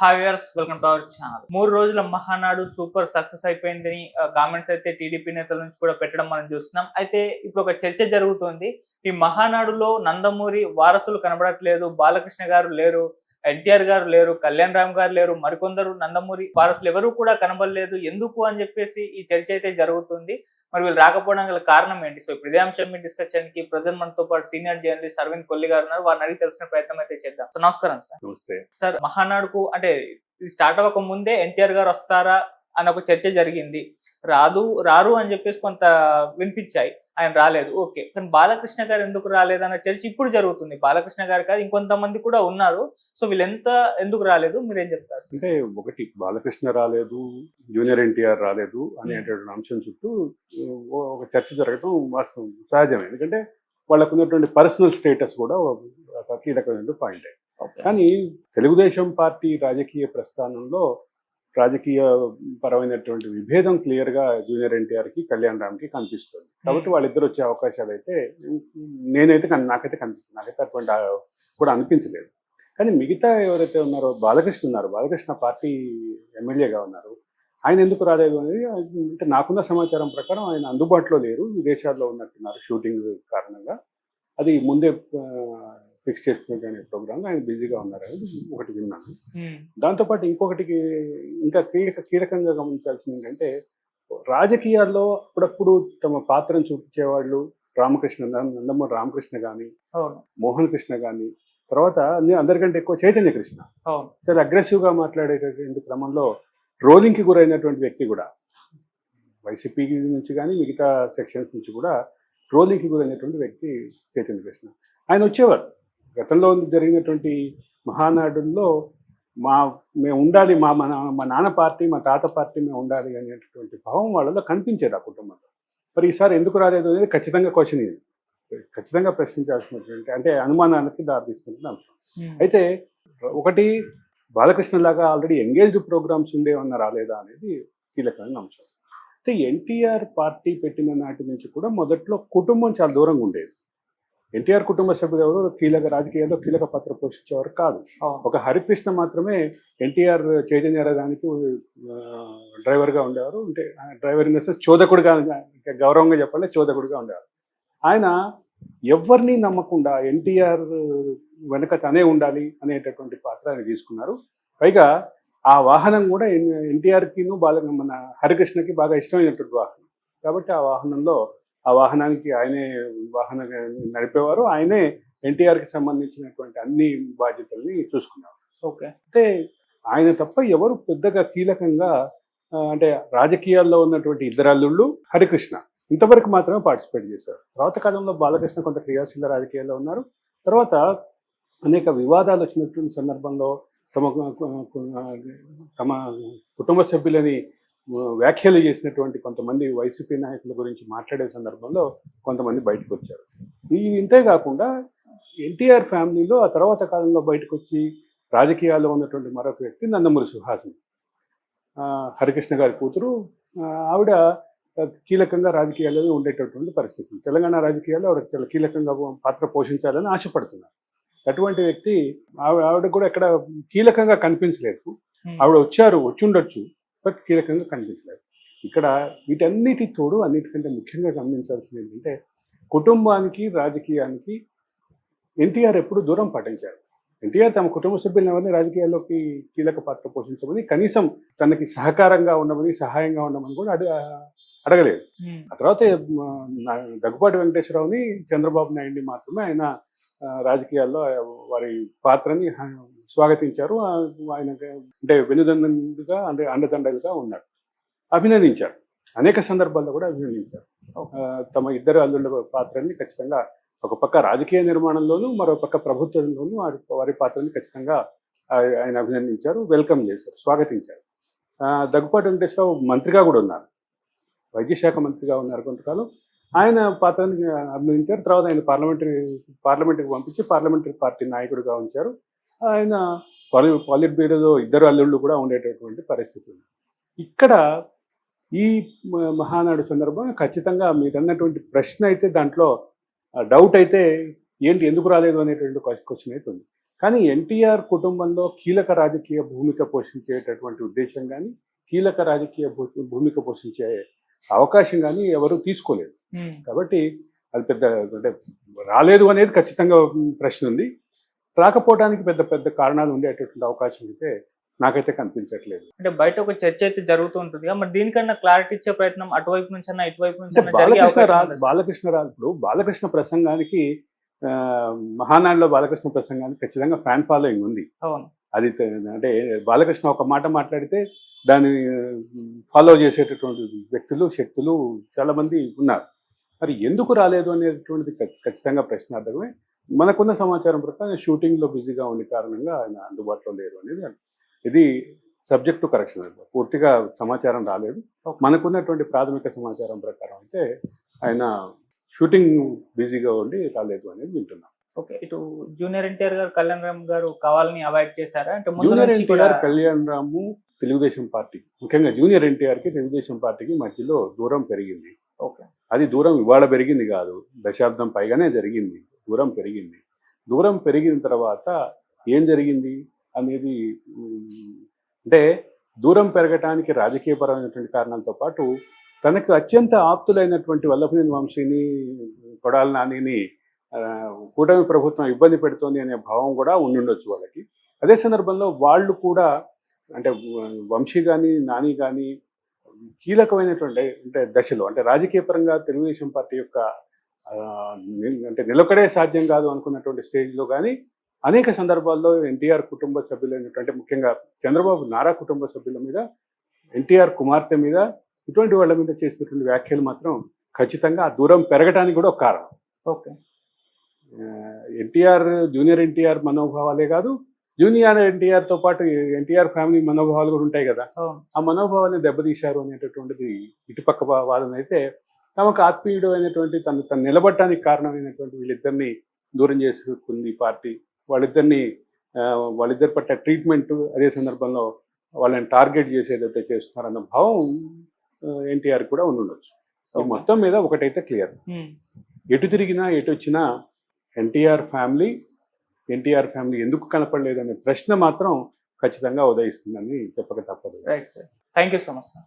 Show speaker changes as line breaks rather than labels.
Hi viewers welcome to our channel మూడు రోజుల Mahanadu super success అయిపోయిందని కామెంట్స్ అయితే టీడీపీ నేతల నుంచి కూడా పెట్టడం మనం చూస్తున్నాం. అయితే ఇప్పుడు ఒక చర్చ జరుగుతుంది. ఈ మహానాడులో నందమూరి వారసులు కనబడట్లేదు బాలకృష్ణ గారు లేరు ఎన్టీఆర్ గారు లేరు కళ్యాణ్ రామ్ గారు లేరు మరికొందరు నందమూరి వారసులు ఎవరు కూడా కనబడలేదు. ఎందుకు అని చెప్పేసి ఈ చర్చ అయితే జరుగుతుంది. మరి వీళ్ళు రాకపోవడం గల కారణం ఏంటి? సో ఇప్పుడు ఇదే అంశం మీద డిస్కస్ చేయడానికి ప్రజెంట్ మనతో పాటు సీనియర్ జర్నలిస్ట్ అరవింద్ కొల్లి గారు ఉన్నారు. వారిని అడిగి తెలుసుకునే ప్రయత్నం అయితే చేద్దాం. సో నమస్కారం సార్.
నమస్తే.
సార్ మహానాడుకు అంటే ఇది స్టార్ట్ అవ్వక ముందే ఎన్టీఆర్ గారు వస్తారా? అని ఒక చర్చ జరిగింది. రాదు రారు అని చెప్పేసి కొంత వినిపించాయి. ఆయన రాలేదు. ఓకే. కానీ బాలకృష్ణ గారు ఎందుకు రాలేదు అన్న చర్చ ఇప్పుడు జరుగుతుంది. బాలకృష్ణ గారు కాదు ఇంకొంతమంది కూడా ఉన్నారు. సో వీళ్ళెంత ఎందుకు రాలేదు? మీరేం చెప్తారు? సార్
అంటే ఒకటి బాలకృష్ణ రాలేదు జూనియర్ ఎన్టీఆర్ రాలేదు అనేటటువంటి అంశం చుట్టూ ఓ- ఒక చర్చ జరగడం వాస్తవం సహజమే. ఎందుకంటే వాళ్ళకు ఉన్నటువంటి పర్సనల్ స్టేటస్ కూడా కీలకమైన పాయింట్.
ఓకే.
కానీ తెలుగుదేశం పార్టీ రాజకీయ ప్రస్థానంలో రాజకీయ పరమైనటువంటి విభేదం క్లియర్గా జూనియర్ ఎన్టీఆర్కి కళ్యాణ్ రామ్కి కనిపిస్తుంది. కాబట్టి వాళ్ళిద్దరు వచ్చే అవకాశాలు అయితే నేనైతే నాకైతే కనిపిస్తుంది నాకైతే అటువంటి కూడా అనిపించలేదు. కానీ మిగతా ఎవరైతే ఉన్నారో బాలకృష్ణ ఉన్నారు. బాలకృష్ణ పార్టీ ఎమ్మెల్యేగా ఉన్నారు. ఆయన ఎందుకు రాలేదు అనేది అంటే నాకున్న సమాచారం ప్రకారం ఆయన అందుబాటులో లేరు. విదేశాల్లో ఉన్నట్టున్నారు షూటింగ్ కారణంగా. అది ముందే ఫిక్స్ చేసుకునే ప్రోగ్రామ్ ఆయన బిజీగా ఉన్నారు అనేది ఒకటి విన్నాను. దాంతోపాటు ఇంకొకటికి ఇంకా కీలక కీలకంగా గమనించాల్సింది ఏంటంటే రాజకీయాల్లో అప్పుడప్పుడు తమ పాత్రను చూపించేవాళ్ళు రామకృష్ణ నందమూరి రామకృష్ణ కానీ మోహన్ కృష్ణ కానీ తర్వాత అందరికంటే ఎక్కువ చైతన్య కృష్ణ. చాలా అగ్రెసివ్గా మాట్లాడేటటువంటి క్రమంలో ట్రోలింగ్కి గురైనటువంటి వ్యక్తి కూడా వైసీపీ నుంచి కానీ మిగతా సెక్షన్స్ నుంచి కూడా ట్రోలింగ్కి గురైనటువంటి వ్యక్తి చైతన్య కృష్ణ. ఆయన వచ్చేవారు. గతంలో జరిగినటువంటి మహానాడుల్లో మా మేము ఉండాలి మా మన మా నాన్న పార్టీ మా తాత పార్టీ మేము ఉండాలి అనేటటువంటి భావం వాళ్ళలో కనిపించేది ఆ కుటుంబంలో. మరి ఈసారి ఎందుకు రాలేదు అనేది ఖచ్చితంగా క్వశ్చన్ ఇది. ఖచ్చితంగా ప్రశ్నించాల్సినటువంటి అంటే అనుమానానికి దారితీస్తున్న అంశం.
ఉమ్,
అయితే ఒకటి బాలకృష్ణ లాగా ఆల్రెడీ ఎంగేజ్డ్ ప్రోగ్రామ్స్ ఉండేవన్న రాలేదా అనేది కీలకమైన అంశం. అయితే ఎన్టీఆర్ పార్టీ పెట్టిన నాటి నుంచి కూడా మొదట్లో కుటుంబం చాలా దూరంగా ఉండేది. ఎన్టీఆర్ కుటుంబ సభ్యులు ఎవరు? కీలక రాజకీయాల్లో కీలక పాత్ర పోషించేవారు కాదు. ఒక హరికృష్ణ మాత్రమే ఎన్టీఆర్ చైతన్య రథానికి డ్రైవర్గా ఉండేవారు. అంటే డ్రైవర్ ఇన్ సెన్స్ చోదకుడిగా గౌరవంగా చెప్పాలంటే చోదకుడిగా ఉండేవారు. ఆయన ఎవరిని నమ్మకుండా ఎన్టీఆర్ వెనక తనే ఉండాలి అనేటటువంటి పాత్ర ఆయన తీసుకున్నారు. పైగా ఆ వాహనం కూడా ఎన్టీఆర్కిను బాల మన హరికృష్ణకి బాగా ఇష్టమైనటువంటి వాహనం. కాబట్టి ఆ వాహనంలో ఆ వాహనానికి ఆయనే వాహన నడిపేవారు. ఆయనే ఎన్టీఆర్కి సంబంధించినటువంటి అన్ని బాధ్యతల్ని చూసుకున్నారు.
ఓకే.
అంటే ఆయన తప్ప ఎవరు పెద్దగా కీలకంగా అంటే రాజకీయాల్లో ఉన్నటువంటి ఇద్దరు అల్లుళ్ళు హరికృష్ణ. ఇంతవరకు మాత్రమే పార్టిసిపేట్ చేశారు. తర్వాత కాలంలో బాలకృష్ణ కొంత క్రియాశీల రాజకీయాల్లో ఉన్నారు. తర్వాత అనేక వివాదాలు వచ్చినటువంటి సందర్భంలో తమ తమ కుటుంబ సభ్యులని వ్యాఖ్యలు చేసినటువంటి కొంతమంది వైసీపీ నాయకుల గురించి మాట్లాడే సందర్భంలో కొంతమంది బయటకు వచ్చారు. ఈ ఇంతే కాకుండా ఎన్టీఆర్ ఫ్యామిలీలో ఆ తర్వాత కాలంలో బయటకు వచ్చి రాజకీయాల్లో ఉన్నటువంటి మరొక వ్యక్తి నందమూరి సుహాసిని. హరికృష్ణ గారి కూతురు ఆవిడ కీలకంగా రాజకీయాల్లో ఉండేటటువంటి పరిస్థితి. తెలంగాణ రాజకీయాల్లో ఆవిడ చాలా కీలకంగా పాత్ర పోషించాలని ఆశపడుతున్నారు. అటువంటి వ్యక్తి ఆవిడ ఆవిడ కూడా ఎక్కడ కీలకంగా కనిపించలేదు. ఆవిడ వచ్చారు వచ్చి ఉండొచ్చు బట్ కీలకంగా కనిపించలేదు. ఇక్కడ వీటన్నిటి తోడు అన్నిటికంటే ముఖ్యంగా గమనించాల్సింది ఏంటంటే కుటుంబానికి రాజకీయానికి ఎన్టీఆర్ ఎప్పుడు దూరం పాటించారు. ఎన్టీఆర్ తమ కుటుంబ సభ్యులను ఎవరిని రాజకీయాల్లోకి కీలక పాత్ర పోషించమని కనీసం తనకి సహకారంగా ఉండమని సహాయంగా ఉండమని కూడా అడగ అడగలేదు. ఆ తర్వాత దగ్గుపాటి వెంకటేశ్వరరావుని చంద్రబాబు నాయుడిని మాత్రమే ఆయన రాజకీయాల్లో వారి పాత్రని స్వాగతించారు. ఆయన అంటే వెనుదండుగా అంటే అండదండలుగా ఉన్నారు అభినందించారు. అనేక సందర్భాల్లో కూడా అభినందించారు. తమ ఇద్దరు అల్లుళ్ళ పాత్రని ఖచ్చితంగా ఒక పక్క రాజకీయ నిర్మాణంలోనూ మరో పక్క ప్రభుత్వంలోనూ వారి వారి పాత్రని ఖచ్చితంగా ఆయన అభినందించారు వెల్కమ్ చేశారు స్వాగతించారు. దగ్గుపాటి వెంకటేశ్వరరావు మంత్రిగా కూడా ఉన్నారు. వైద్య శాఖ మంత్రిగా ఉన్నారు కొంతకాలం. ఆయన పాత్రని అభినందించారు. తర్వాత ఆయన పార్లమెంటరీ పార్లమెంట్కి పంపించి పార్లమెంటరీ పార్టీ నాయకుడిగా ఉంచారు. ఆయన పాలి పాలిట్ బ్యూరోలో ఇద్దరు అల్లుళ్ళు కూడా ఉండేటటువంటి పరిస్థితి ఇక్కడ ఈ మహానాడు సందర్భంగా ఖచ్చితంగా మీరు అన్నటువంటి ప్రశ్న అయితే దాంట్లో డౌట్ అయితే ఏంటి ఎందుకు రాలేదు అనేటువంటి క్వశ్చన్ అయితే ఉంది. కానీ ఎన్టీఆర్ కుటుంబంలో కీలక రాజకీయ భూమిక పోషించేటటువంటి ఉద్దేశం కానీ కీలక రాజకీయ భూమిక పోషించే అవకాశం కానీ ఎవరు తీసుకోలేదు. కాబట్టి అది పెద్ద అంటే రాలేదు అనేది ఖచ్చితంగా ప్రశ్న ఉంది. రాకపోవడానికి పెద్ద పెద్ద కారణాలు ఉండేటటువంటి అవకాశం అయితే నాకైతే కనిపించట్లేదు.
అంటే బయట ఒక చర్చ అయితే జరుగుతూ ఉంటుంది మరి దీనికన్నా క్లారిటీ ఇచ్చే ప్రయత్నం అటువైపు నుంచి అన్న ఇటువైపు నుంచి
బాలకృష్ణ? బాలకృష్ణ ఇప్పుడు బాలకృష్ణ ప్రసంగానికి మహానాడులో బాలకృష్ణ ప్రసంగానికి ఖచ్చితంగా ఫ్యాన్ ఫాలోయింగ్ ఉంది. అది అంటే బాలకృష్ణ ఒక మాట మాట్లాడితే దాన్ని ఫాలో చేసేటటువంటి వ్యక్తులు శక్తులు చాలా మంది ఉన్నారు. మరి ఎందుకు రాలేదు అనేటువంటిది ఖచ్చితంగా ప్రశ్నార్థకమే. మనకున్న సమాచారం ప్రకారం షూటింగ్లో బిజీగా ఉండే కారణంగా ఆయన అందుబాటులో లేరు అనేది ఇది సబ్జెక్ట్ టు కరెక్షన్ పూర్తిగా సమాచారం రాలేదు. మనకున్నటువంటి ప్రాథమిక సమాచారం ప్రకారం అయితే ఆయన షూటింగ్ బిజీగా ఉండి రాలేదు అనేది వింటున్నాం.
ఓకే. ఇటు జూనియర్ ఎన్టీఆర్ గారు కళ్యాణ్ రామ్ గారు కావాలని అవాయిడ్ చేశారా? అంటే
junior NTR Kalyan Ram Telugu Desam party ముఖ్యంగా జూనియర్ ఎన్టీఆర్కి తెలుగుదేశం పార్టీకి మధ్యలో దూరం పెరిగింది.
ఓకే.
అది దూరం ఇవాళ పెరిగింది కాదు దశాబ్దం పైగానే జరిగింది. దూరం పెరిగింది. దూరం పెరిగిన తర్వాత ఏం జరిగింది అనేది అంటే దూరం పెరగటానికి రాజకీయపరమైనటువంటి కారణాలతో పాటు తనకు అత్యంత ఆప్తులైనటువంటి వల్లభనేని వంశీని కొడాలి నానిని కూటమి ప్రభుత్వం ఇబ్బంది పెడుతోంది అనే భావం కూడా ఉండుండొచ్చు వాళ్ళకి. అదే సందర్భంలో వాళ్ళు కూడా అంటే వంశీ కానీ నాని కానీ కీలకమైనటువంటి అంటే దశలో అంటే రాజకీయ పరంగా తెలుగుదేశం పార్టీ యొక్క అంటే నిలకడే సాధ్యం కాదు అనుకున్నటువంటి స్టేజ్లో కానీ అనేక సందర్భాల్లో ఎన్టీఆర్ కుటుంబ సభ్యులైనటువంటి ముఖ్యంగా చంద్రబాబు నారా కుటుంబ సభ్యుల మీద ఎన్టీఆర్ కుమార్తె మీద ఇటువంటి వాళ్ళ మీద చేసినటువంటి వ్యాఖ్యలు మాత్రం ఖచ్చితంగా ఆ దూరం పెరగడానికి కూడా ఒక కారణం.
ఓకే.
ఎన్టీఆర్ జూనియర్ ఎన్టీఆర్ మనోభావాలే కాదు జూనియర్ ఎన్టీఆర్తో పాటు ఎన్టీఆర్ ఫ్యామిలీ మనోభావాలు కూడా ఉంటాయి కదా ఆ మనోభావాన్ని దెబ్బతీశారు అనేటటువంటిది ఇటుపక్క వాదన అయితే తమకు ఆత్మీయుడు అయినటువంటి తను తను నిలబడటానికి కారణమైనటువంటి వీళ్ళిద్దరిని దూరం చేసుకుంది పార్టీ. వాళ్ళిద్దరిని వాళ్ళిద్దరి పట్ల ట్రీట్మెంట్ అదే సందర్భంలో వాళ్ళని టార్గెట్ చేసేదైతే చేస్తున్నారన్న భావం ఎన్టీఆర్ కూడా
Okay.
మొత్తం మీద ఒకటైతే క్లియర్. ఎటు తిరిగినా ఎటు వచ్చినా ఎన్టీఆర్ ఫ్యామిలీ ఎన్టీఆర్ ఫ్యామిలీ ఎందుకు కనపడలేదు అనే ప్రశ్న మాత్రం ఖచ్చితంగా ఉదయిస్తుందని చెప్పక తప్పదు.
Right sir thank you so much sir